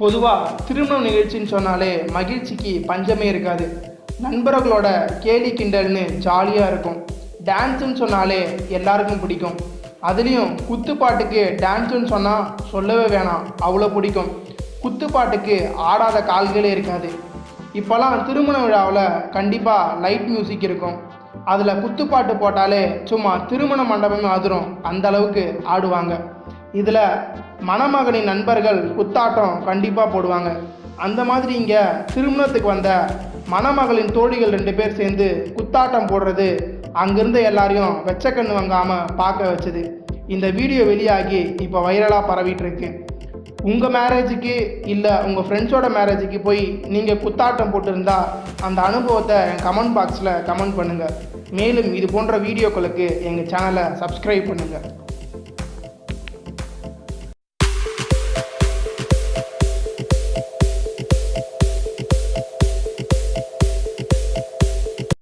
பொதுவாக திருமண நிகழ்ச்சின்னு சொன்னாலே மகிழ்ச்சிக்கு பஞ்சமே இருக்காது. நண்பர்களோட கேலி கிண்டல்னு ஜாலியாக இருக்கும். டான்ஸுன்னு சொன்னாலே எல்லாருக்கும் பிடிக்கும். அதுலேயும் குத்துப்பாட்டுக்கு டான்ஸுன்னு சொன்னால் சொல்லவே வேணாம் அவ்வளோ பிடிக்கும். குத்துப்பாட்டுக்கு ஆடாத கால்களே இருக்காது. இப்போல்லாம் திருமண விழாவில் கண்டிப்பாக லைட் மியூசிக் இருக்கும். அதில் குத்துப்பாட்டு போட்டாலே சும்மா திருமண மண்டபமே அதிரும் அந்த அளவுக்கு ஆடுவாங்க. இதில் மணமகனின் நண்பர்கள் குத்தாட்டம் கண்டிப்பாக போடுவாங்க. அந்த மாதிரி இங்கே திருமணத்துக்கு வந்த மணமகளின் தோழிகள் ரெண்டு பேர் சேர்ந்து குத்தாட்டம் போடுறது அங்கிருந்த எல்லாரையும் வெச்சக்கண்ணு வாங்காமல் பார்க்க வச்சது. இந்த வீடியோ வெளியாகி இப்போ வைரலாக பரவிட்டுருக்கு உங்கள் மேரேஜுக்கு இல்லை உங்கள் ஃப்ரெண்ட்ஸோட மேரேஜுக்கு போய் நீங்கள் குத்தாட்டம் போட்டிருந்தா அந்த அனுபவத்தை என் கமெண்ட் பாக்ஸில் கமெண்ட் பண்ணுங்கள் மேலும் இது போன்ற வீடியோக்களுக்கு எங்கள் சேனலை சப்ஸ்கிரைப் பண்ணுங்கள்